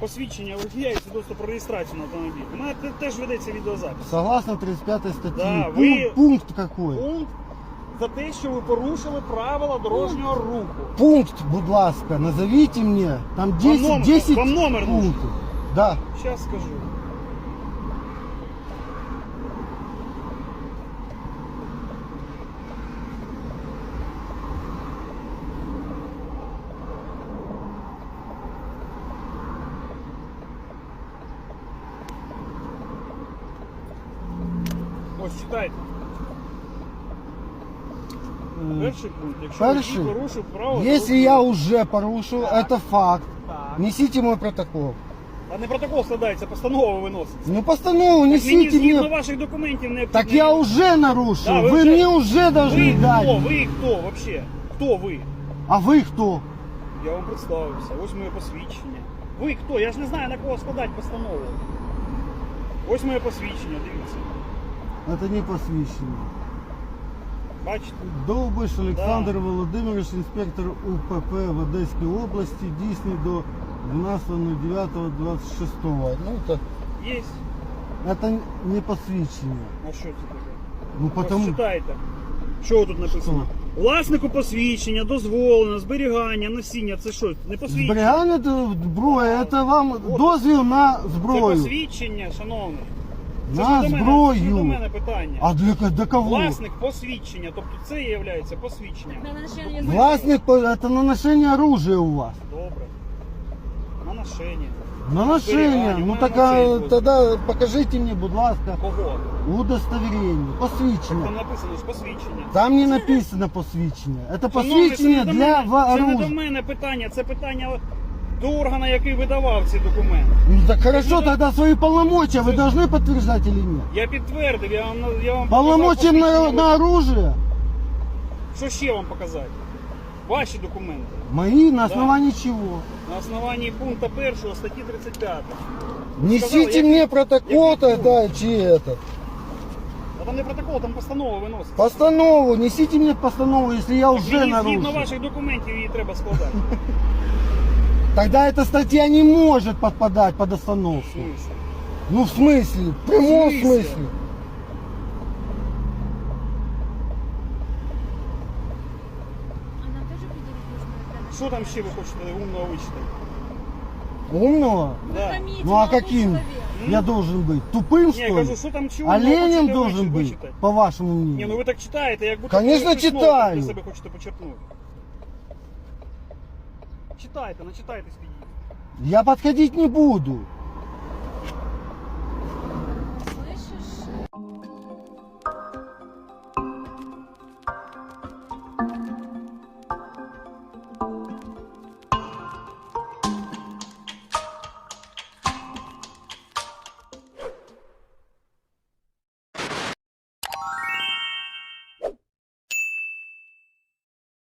посвідчення водія і свідоцтво про реєстрацію на автомобіль. У мене те- теж ведеться відеозапис. Согласно 35 статті Да, Пункт, вы- пункт какой? Пункт за те, що ви порушили правила дорожнього руху. Пункт, будь ласка, назовите мне. Там 10, номер- 10 вам номер нужен? пунктов. Да. Зараз скажу. Ось читайте. М, Перший пункт. Якщо Перший. водій порушив право. Если я уже порушил, Так. это факт. Так. Несите мой протокол. А не протокол складається, постанова виноситься. Ну постанову Мені несите згідно мне. ваших документів необхідно. Так я уже нарушил. Да, вы вы уже- мне уже должны Ви дать. хто? Ви хто вообще? Хто ви? А вы кто? Я вам представився. Ось моє посвідчення. Ви хто? Я ж не знаю на кого складати постанову. Ось моє посвідчення, дивіться. Это не посвящено. Бачите? Довбиш Олександр Володимирович, інспектор УПП в Одеській області, дійсний до 12.09.26. Ну, это, Є. это не посвящение. А що це таке? Ну, Ось потому... читайте. Що тут написано? Власнику посвідчення, дозволено, зберігання, носіння. Це що? Не посвідчення. Зберігання до- зброї, це вам дозвіл на Це зброю. посвідчення, шановний. Це На ж не до мене, це ж не до зброю. мене питання. А для, для кого? Власник посвідчення, тобто це є посвідчення. На ношение Власник, по- это на ношение оружия у вас. Добре. На ношення. На ношение. Зберігання. Ну У так мене а, цей дозвіл. тогда покажите мне, будь ласка, Кого? удостоверение, Там посвідчення. написано ж посвідчення. Там не написано посвідчення. Это Шановний, посвідчення це не до для мене- Це не до оружия. мене питання, це питання до органу, який видавав ці документи. Ну так хорошо, Ну, да. тогда свои полномочия вы должны подтверждать или нет? Я підтвердив, я вам я вам Полномочия показав на, посвідчення. на оружие? Що ще вам показати? Ваші документи. Мои на основании чего? На основанні пункту 1 статті 35. Несите Сказал, я- мне протокол я- тогда, чи этот. А там не протокол, там постанова виноситься. Постанову, несите мне постанову, если я уже Мені згідно нарушил. ваших документів її треба складати. Тогда эта статья не может подпадать под В остановку. смысле? Ну в смысле? В прямом В смысле? смысле? А нам тоже предъявить нужно это Що там ще ви хочете умного вичитати? Умного? Да. Поймите, Ну а молодой каким человек. я должен быть? Тупым Ні, что я ли? кажу, що там чи умного Оленем хочете должен вичи- быть, вичитати? по вашему Ні, ну мнению. ви так читаєте, як будто Конечно, ви щось нове читаю. для себе хочете почерпнути. Читайте, начитайтесь підійдіть. Я подходить не буду.